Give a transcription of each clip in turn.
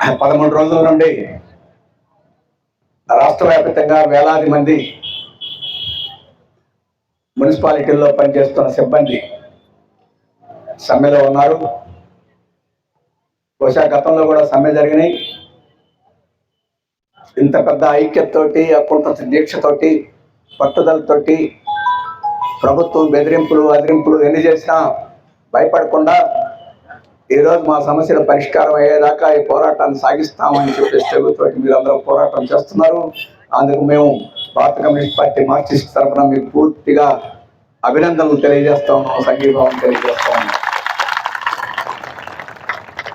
పదమూడు రోజుల నుండి రాష్ట్ర వ్యాప్తంగా వేలాది మంది మున్సిపాలిటీల్లో పనిచేస్తున్న సిబ్బంది సమ్మెలో ఉన్నారు. బహుశా గతంలో కూడా సమ్మె జరిగినాయి. ఇంత పెద్ద ఐక్యతతోటి అకుంత దీక్షతోటి పట్టుదలతోటి ప్రభుత్వం బెదిరింపులు అదిరింపులు ఎన్ని చేసినా భయపడకుండా ఈరోజు మా సమస్యల పరిష్కారం అయ్యేదాకా ఈ పోరాటాన్ని సాగిస్తామని చెప్పేసి తెలుగుతోటి మీరు అందరూ పోరాటం చేస్తున్నారు. అందుకు మేము భారత కమ్యూనిస్ట్ పార్టీ మార్క్సిస్ట్ తరఫున మీకు పూర్తిగా అభినందనలు తెలియజేస్తా ఉన్నాం సంఘీభావం తెలియజేస్తా ఉన్నాం.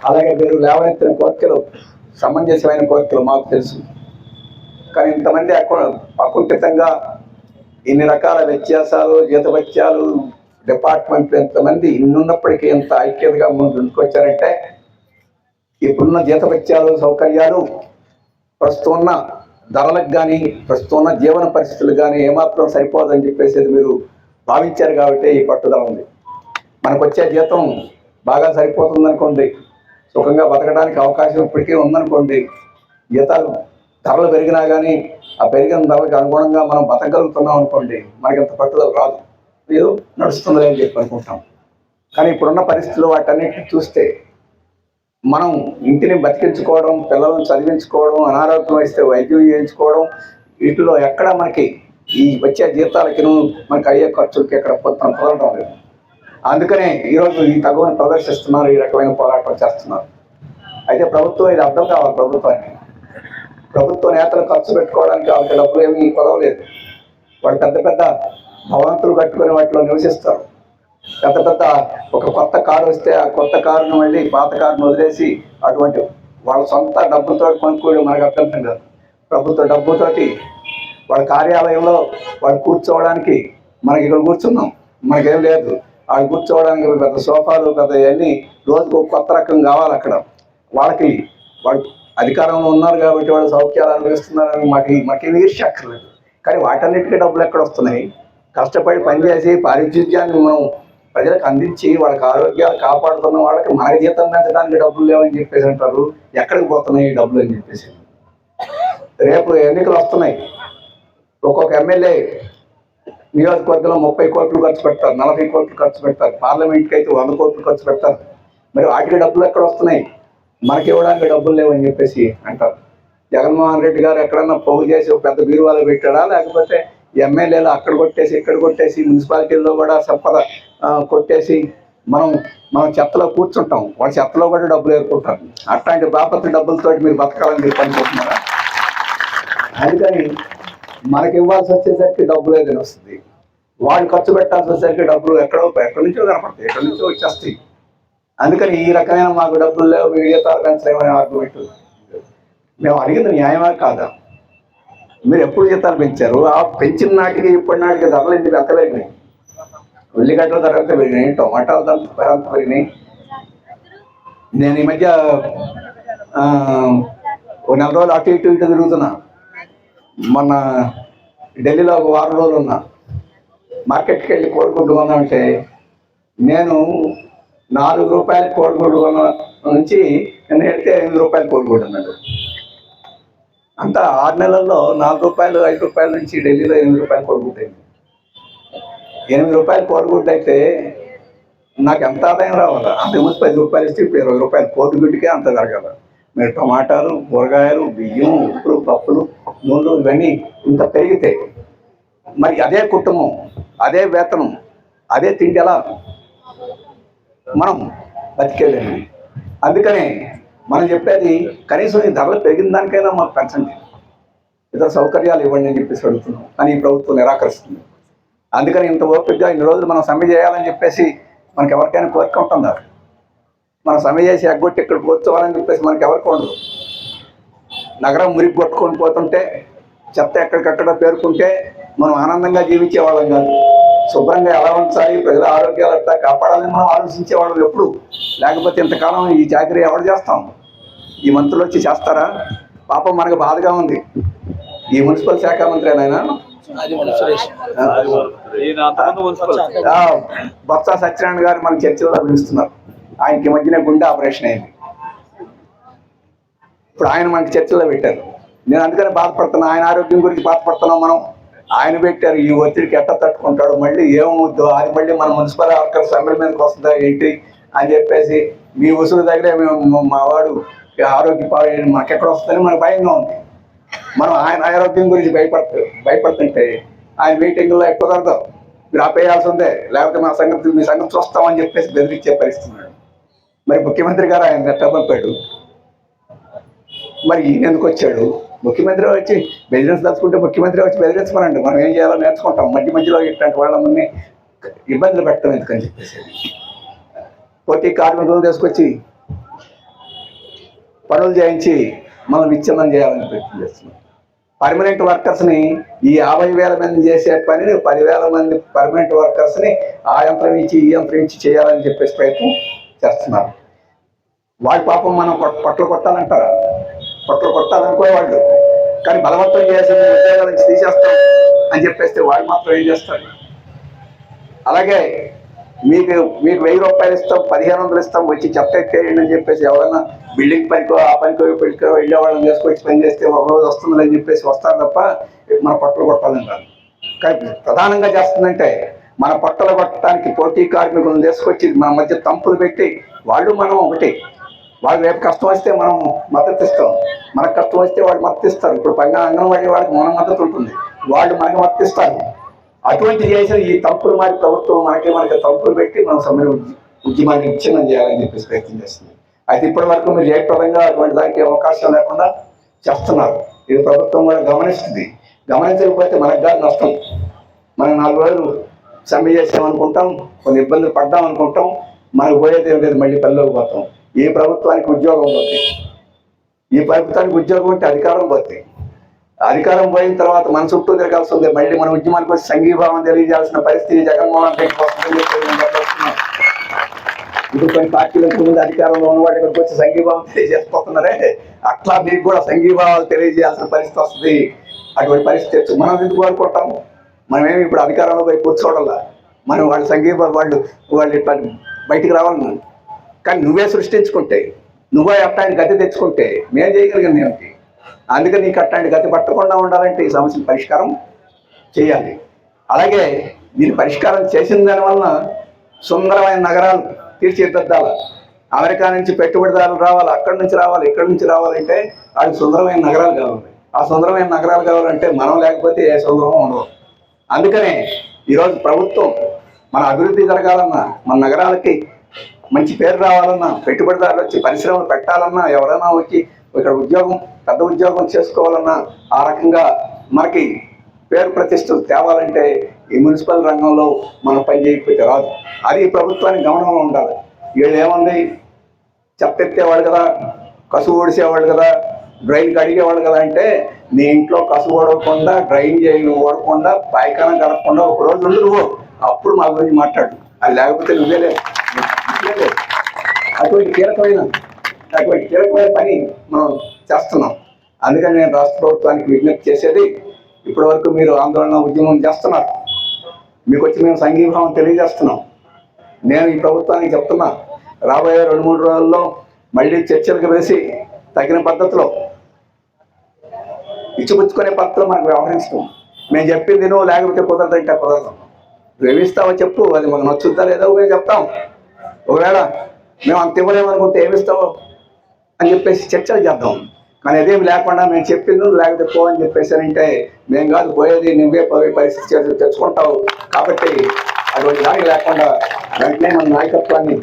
అలాగే మీరు లేవనెత్తిన కోరికలు సమంజసమైన కోరికలు మాకు తెలుసు. కానీ ఇంతమంది అకు- అకుంఠితంగా ఇన్ని రకాల వ్యత్యాసాలు జీతభత్యాలు డిపార్ట్మెంట్లు ఎంతమంది ఇన్నున్నప్పటికీ ఎంత ఐక్యతగా ముందుకు వచ్చారంటే ఇప్పుడున్న జీతభత్యాలు సౌకర్యాలు ప్రస్తుతం ఉన్న ధరలకు కానీ ప్రస్తుతం ఉన్న జీవన పరిస్థితులు కానీ ఏమాత్రం సరిపోదని చెప్పేసి మీరు భావించారు కాబట్టి ఈ పట్టుదల ఉంది. మనకు వచ్చే జీతం బాగా సరిపోతుంది అనుకోండి సుఖంగా బతకడానికి అవకాశం ఇప్పటికీ ఉందనుకోండి జీతాలు ధరలు పెరిగినా కానీ ఆ పెరిగిన ధరలకు అనుగుణంగా మనం బతకగలుగుతున్నాం అనుకోండి మనకి ఇంత పట్టుదల రాదు. ఏదో నడుస్తుందని అని చెప్పి అనుకుంటాం. కానీ ఇప్పుడున్న పరిస్థితులు వాటన్నిటిని చూస్తే మనం ఇంటిని బతికించుకోవడం పిల్లలను చదివించుకోవడం అనారోగ్యం వస్తే వైద్యం చేయించుకోవడం వీటిలో ఎక్కడ మనకి ఈ వచ్చే జీతాలకి మనకి అయ్యే ఖర్చులకి ఎక్కడ పొత్తం కుదరడం లేదు. అందుకనే ఈరోజు ఈ తగువని ప్రదర్శిస్తున్నారు ఈ రకమైన పోరాటం చేస్తున్నారు. అయితే ప్రభుత్వం ఇది అర్థం కావాలి ప్రభుత్వానికి. ప్రభుత్వ నేతలు ఖర్చు పెట్టుకోవడానికి వాళ్ళకి డబ్బులు ఏమీ కుదవలేదు వాళ్ళు పెద్ద పెద్ద భవంతులు కట్టుకుని వాటిలో నివసిస్తారు. పెద్ద పెద్ద ఒక కొత్త కారు వస్తే ఆ కొత్త కారును మళ్ళీ పాత కారును వదిలేసి అటువంటి వాళ్ళ సొంత డబ్బుతో కొనుక్కోవడం మనకు అభ్యంతరం కాదు. ప్రభుత్వ డబ్బుతోటి వాళ్ళ కార్యాలయంలో వాళ్ళు కూర్చోవడానికి మనకి ఇక్కడ కూర్చున్నాం. మనకేం లేదు. వాళ్ళు కూర్చోవడానికి పెద్ద సోఫాలు పెద్ద ఇవన్నీ రోజుకు కొత్త రకం కావాలి అక్కడ. వాళ్ళకి వాళ్ళు అధికారంలో ఉన్నారు కాబట్టి వాళ్ళు సౌఖ్యాలు అనుభవిస్తున్నారని మాకు మాకు ఈర్ష్య అక్కర్లేదు. కానీ వాటన్నిటికీ డబ్బులు ఎక్కడ వస్తున్నాయి? కష్టపడి పనిచేసి పారిశుద్ధ్యాన్ని మనం ప్రజలకు అందించి వాళ్ళకి ఆరోగ్యాలు కాపాడుతున్న వాళ్ళకి మన జీతం పెంచడానికి డబ్బులు లేవని చెప్పేసి అంటారు. ఎక్కడికి పోతున్నాయి ఈ డబ్బులు అని చెప్పేసి? రేపు ఎన్నికలు వస్తున్నాయి. ఒక్కొక్క ఎమ్మెల్యే నియోజకవర్గంలో ముప్పై కోట్లు ఖర్చు పెడతారు నలభై కోట్లు ఖర్చు పెడతారు పార్లమెంట్కి అయితే వంద కోట్లు ఖర్చు పెడతారు. మరి వాటికి డబ్బులు ఎక్కడ వస్తున్నాయి? మనకి ఇవ్వడానికి డబ్బులు లేవని చెప్పేసి అంటారు. జగన్మోహన్ రెడ్డి గారు ఎక్కడన్నా పోగు చేసి ఒక పెద్ద బీరువాలో పెట్టాడా? లేకపోతే ఎమ్మెల్యేలు అక్కడ కొట్టేసి ఇక్కడ కొట్టేసి మున్సిపాలిటీల్లో కూడా సంపద కొట్టేసి మనం మనం చెత్తలో కూర్చుంటాం. వాడు చెత్తలో కూడా డబ్బులు ఏరుకుంటారు అట్లాంటి బాపత్ర డబ్బులతో మీరు బతకాలని మీరు పనిచేస్తున్నారా? అందుకని మనకి ఇవ్వాల్సి వచ్చేసరికి డబ్బులు ఏదైనా వస్తుంది. వాళ్ళు ఖర్చు పెట్టాల్సి వచ్చేసరికి డబ్బులు ఎక్కడో ఎక్కడి నుంచో కనపడతాయి. ఎక్కడి నుంచో వచ్చేస్తాయి. అందుకని ఈ రకమైన మాకు డబ్బులు లేవు ఏ తరగతి పెంచలేమని ఆర్గ్యుమెంట్ మేము అడిగింది న్యాయమా కాదా? మీరు ఎప్పుడు జీతాలు పెంచారు? ఆ పెంచిన నాటికి ఇప్పటి నాటికి ధరలు ఇంటికి ఎంత పెరిగినాయి ఉల్లిగడ్డల ధర ఎంత పెరిగినాయి? టమాటాల ధర ధర పెరిగినాయి? నేను ఈ మధ్య ఒక ఓ నెల రోజులు అటు ఇటు ఇటు తిరుగుతున్నా. మొన్న ఢిల్లీలో ఒక వారం రోజులు ఉన్నా. మార్కెట్కి వెళ్ళి కోడిగుడ్డు కొన్నామంటే నేను నాలుగు రూపాయల కోడిగుడ్డు కొన్న నుంచి నేను ఎడితే ఎనిమిది రూపాయల కోడిగుడ్డు అన్నాడు అంతా ఆరు నెలల్లో నాలుగు రూపాయలు ఐదు రూపాయల నుంచి ఢిల్లీలో ఎనిమిది రూపాయలు కోడిగుడ్డు ఎనిమిది రూపాయలు కోడిగుడ్డు అయితే నాకు ఎంత ఆదాయం రావాలి? అంతకుముందు పది రూపాయలు ఇస్తే ఇప్పుడు ఇరవై రూపాయలు కోడిగుడ్డుకే అంత జరగాల. మీరు టమాటాలు కూరగాయలు బియ్యం ఉప్పులు పప్పులు నూనెలు ఇవన్నీ ఇంత పెరిగితే మరి అదే కుటుంబం అదే వేతనం అదే తిండి ఎలా? మనం బతికేదండి అందుకనే మనం చెప్పేది కనీసం ఈ ధరలు పెరిగిన దానికైనా మాకు పెంచండి ఇతర సౌకర్యాలు ఇవ్వండి అని చెప్పేసి అడుగుతున్నాం. కానీ ఈ ప్రభుత్వం నిరాకరిస్తుంది. అందుకని ఇంత ఓపికగా ఇన్ని రోజులు మనం సమ్మె చేయాలని చెప్పేసి మనకి ఎవరికైనా కోరిక ఉంటుందా? మనం సమ్మె చేసి ఎగ్గొట్టి ఇక్కడ కూర్చోవాలని చెప్పేసి మనకి ఎవరికి ఉండదు. నగరం మురికి కొట్టుకొని పోతుంటే చెత్త ఎక్కడికక్కడ పేర్కొంటే మనం ఆనందంగా జీవించే వాళ్ళం కాదు. శుభ్రంగా ఎలా ఉంచాలి ప్రజల ఆరోగ్యాలు కాపాడాలని మనం ఆలోచించేవాళ్ళం ఎప్పుడు. లేకపోతే ఇంతకాలం ఈ చాకరీ ఎవరు చేస్తాం ఈ మంత్రులు వచ్చి చేస్తారా? పాపం మనకు బాధగా ఉంది. ఈ మున్సిపల్ శాఖ మంత్రి ఆయన బొత్స సత్యనారాయణ గారు మన చర్చలో పిలుస్తున్నారు ఆయనకి మధ్యన గుండె ఆపరేషన్ అయింది. ఇప్పుడు ఆయన మనకి చర్చలో పెట్టారు. నేను అందుకని బాధపడుతున్నా. ఆయన ఆరోగ్యం గురించి బాధపడుతున్నాం మనం. ఆయన పెట్టారు. ఈ ఒత్తిడికి ఎట్ట తట్టుకుంటాడు మళ్ళీ ఏమవుద్దో అది మళ్ళీ మన మున్సిపల్ వర్కర్స్ అసెంబ్లీ మీదకి వస్తుందా ఏంటి? అని చెప్పేసి మీ ఉసురు దగ్గరే మేము మా వాడు ఆరోగ్య మనకి మాకెక్కడ వస్తుందని మనకు భయంగా ఉంది. మనం ఆయన ఆరోగ్యం గురించి భయపడుతూ భయపడుతుంటే ఆయన మీటింగ్లో ఎక్కువ కుదరదు మీరు ఆపేయాల్సి ఉందే లేకపోతే మా సంగతి మీ సంగతి చూస్తామని చెప్పేసి బెదిరించే పరిస్థితి మరి ముఖ్యమంత్రి గారు ఆయన పంపాడు మరి ఈయన ఎందుకు వచ్చాడు? ముఖ్యమంత్రి వచ్చి బెదిరించి తలుచుకుంటే ముఖ్యమంత్రి వచ్చి బెదిరించమనండి. మనం ఏం చేయాలో నేర్చుకుంటాం. మధ్య మధ్యలో ఇట్లాంటి వాళ్ళని ఇబ్బందులు పెట్టడం ఎందుకని చెప్పేసి. పోటీ కార్మికులను తీసుకొచ్చి పనులు చేయించి మనం విచ్ఛిన్నం చేయాలని ప్రయత్నం చేస్తున్నాం. పర్మనెంట్ వర్కర్స్ని ఈ యాభై వేల మంది చేసే పనిని పదివేల మంది పర్మనెంట్ వర్కర్స్ని ఆ యంత్రం ఇచ్చి ఈ యంత్రం ఇచ్చి చేయాలని చెప్పేసి ప్రయత్నం చేస్తున్నారు. వాళ్ళ పాపం మనం పొట్టలు కొట్టాలంటారా? పొట్టలు కొట్టాలనుకోవాళ్ళు కానీ బలవంతం చేసి ఉద్యోగాల నుంచి తీసేస్తాం అని చెప్పేస్తే వాళ్ళు మాత్రం ఏం చేస్తారు? అలాగే మీకు మీకు వెయ్యి రూపాయలు ఇస్తాం పదిహేను వందలు ఇస్తాం వచ్చి చెప్పేయండి అని చెప్పేసి ఎవరైనా బిల్డింగ్ పనికో ఆ పనికో పెట్టుకో వెళ్ళే వాళ్ళని చేసుకొచ్చి పని చేస్తే ఒక రోజు వస్తుందని చెప్పేసి వస్తారు తప్ప మన పట్టలు కొట్టాలని కాదు. కానీ ప్రధానంగా చేస్తుందంటే మన పట్టలు కొట్టడానికి పోటీ కార్మికులను తీసుకొచ్చి మన మధ్య తంపులు పెట్టి వాళ్ళు మనం ఒకటి. వాళ్ళు రేపు కష్టం వస్తే మనం మద్దతు ఇస్తాం. మనకు కష్టం వస్తే వాళ్ళు మద్దతు ఇస్తారు. ఇప్పుడు పైన అంగన్వాడీ వాళ్ళకి మన మద్దతు ఉంటుంది. వాళ్ళు మనకి మద్దతు ఇస్తారు. అటువంటి చేసిన ఈ తప్పులు మరి ప్రభుత్వం మనకి మనకి తప్పులు పెట్టి మనం సమయం ఉద్యమాన్ని విచ్ఛిన్నం చేయాలని చెప్పేసి ప్రయత్నం చేస్తుంది అయితే ఇప్పటి వరకు మీరు జయప్రదంగా అటువంటి దానికి అవకాశం లేకుండా చేస్తున్నారు. ఇది ప్రభుత్వం కూడా గమనిస్తుంది. గమనించకపోతే మనకు కాదు నష్టం. మనం నాలుగు రోజులు సమ్మె చేసామనుకుంటాం కొన్ని ఇబ్బందులు పడ్డాం అనుకుంటాం మనకు పోయేది ఏం లేదు మళ్ళీ పల్లెలోకి పోతాం. ఈ ప్రభుత్వానికి ఉద్యోగం పోతుంది ఈ ప్రభుత్వానికి ఉద్యోగం ఉంటే అధికారం పోతుంది అధికారం పోయిన తర్వాత మన చుట్టూ తిరగాల్సి ఉంది మళ్ళీ మన ఉద్యమానికి వచ్చి సంఘీభావం తెలియజేయాల్సిన పరిస్థితి జగన్మోహన్ రెడ్డి వస్తుందని ఇప్పుడు కొన్ని పార్టీలకు ముందు అధికారంలో ఉన్న వాటి ఇక్కడికి వచ్చి సంఘీభావం తెలియజేసుకుంటున్నారే అట్లా మీకు కూడా సంఘీభావాలు తెలియజేయాల్సిన పరిస్థితి వస్తుంది. అటువంటి పరిస్థితి మనం ఎందుకు కోరుకుంటాం మనమేమి ఇప్పుడు అధికారంలో పోయి కూర్చోవడంలా మనం వాళ్ళు సంఘీభ వాళ్ళు వాళ్ళు ఇట్లా బయటికి రావాలి కానీ నువ్వే సృష్టించుకుంటే నువ్వే అట్టాన్ని గతి తెచ్చుకుంటే మేము చేయగలిగింది ఏమిటి? అందుకని నీకు అట్లాంటి గతి పట్టకుండా ఉండాలంటే ఈ సమస్యను పరిష్కారం చేయాలి. అలాగే దీని పరిష్కారం చేసిన దానివల్ల సుందరమైన నగరాలు తీర్చిదిద్దాలి. అమెరికా నుంచి పెట్టుబడిదారులు రావాలి అక్కడి నుంచి రావాలి ఇక్కడి నుంచి రావాలంటే వాడికి సుందరమైన నగరాలు కావాలి. ఆ సుందరమైన నగరాలు కావాలంటే మనం లేకపోతే ఏ సుందరం ఉండదు. అందుకనే ఈరోజు ప్రభుత్వం మన అభివృద్ధి జరగాలన్నా మన నగరాలకి మంచి పేరు రావాలన్నా పెట్టుబడిదారులు వచ్చి పరిశ్రమలు పెట్టాలన్నా ఎవరైనా వచ్చి ఇక్కడ ఉద్యోగం పెద్ద ఉద్యోగం చేసుకోవాలన్నా ఆ రకంగా మనకి పేరు ప్రతిష్టలు తేవాలంటే ఈ మున్సిపల్ రంగంలో మనం పని చేయకపోతే రాదు. అది ప్రభుత్వానికి గమనంలో ఉండాలి. వీళ్ళు ఏముంది? చెప్తెత్తేవాడు కదా కసువు ఓడిసేవాడు కదా డ్రైన్ కడిగేవాడు కదా అంటే నీ ఇంట్లో కసువు ఓడకుండా డ్రైన్ చేయను ఓడకుండా పాయకాలం గడపకుండా ఒక రోజు ఉండు నువ్వు. అప్పుడు మా గురించి మాట్లాడు. అది లేకపోతే నువ్వే అటువంటి కీలకమైన అటువంటి కీలకమైన పని మనం చేస్తున్నాం. అందుకని నేను రాష్ట్ర ప్రభుత్వానికి విజ్ఞప్తి చేసేది ఇప్పటి వరకు మీరు ఆందోళన ఉద్యమం చేస్తున్నారు. మీకు వచ్చి మేము సంఘీభావం తెలియజేస్తున్నాం. నేను ఈ ప్రభుత్వానికి చెప్తున్నా రాబోయే రెండు మూడు రోజుల్లో మళ్ళీ చర్చలకు వేసి తగిన పద్ధతిలో ఇచ్చిపుచ్చుకునే పద్ధతిలో మనకు వ్యవహరించడం. మేము చెప్పింది నువ్వు లేకపోతే కుదరదంటే కుదరదు. నువ్వు చెప్పు అది మాకు నచ్చుద్దా లేదో మేము చెప్తాం. ఒకవేళ మేము అంత ఇవ్వలేమనుకుంటే ఏమిస్తావో అని చెప్పేసి చర్చలు చేద్దాం. కానీ అదేమి లేకుండా మేము చెప్పింది లేకపోతే పో అని చెప్పేసారంటే మేము కాదు పోయేది నువ్వే పోయే పరిస్థితి తెచ్చుకుంటావు. కాబట్టి అటువంటి దానికి లేకుండా వెంటనే మన నాయకత్వాన్ని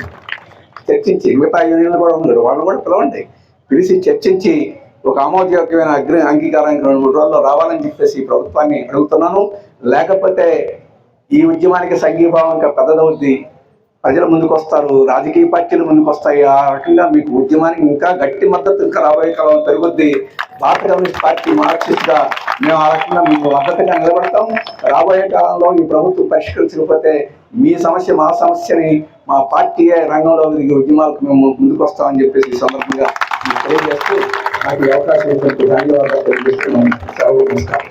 చర్చించి మిగతా యూనియన్లు కూడా ఉన్నారు. వాళ్ళు కూడా పిలవండి. పిలిచి చర్చించి ఒక ఆమోదయోగ్యమైన అగ్ని అంగీకారానికి రెండు మూడు రోజుల్లో రావాలని చెప్పేసి ప్రభుత్వాన్ని అడుగుతున్నాను. లేకపోతే ఈ ఉద్యమానికి సంఘీభావం ఇంకా పెద్దదవుద్ది. ప్రజలు ముందుకు వస్తారు రాజకీయ పార్టీలు ముందుకు వస్తాయి ఆ రకంగా మీకు ఉద్యమానికి ఇంకా గట్టి మద్దతు ఇంకా రాబోయే కాలం పెరుగుద్ది. భారత కమ్యూనిస్ట్ పార్టీ మార్క్సిస్ట్గా మేము ఆ రకంగా మీకు మద్దతుగా నిలబడతాం. రాబోయే కాలంలో ఈ ప్రభుత్వం పరిష్కరించకపోతే మీ సమస్య మా సమస్యని మా పార్టీ రంగంలో ఉద్యమాలకు మేము ముందుకు వస్తామని చెప్పేసి ఈ సందర్భంగా తెలియజేస్తూ నాకు ఈ అవకాశం ధన్యవాదాలు తెలియజేస్తున్నాను సెలవు నమస్కారం.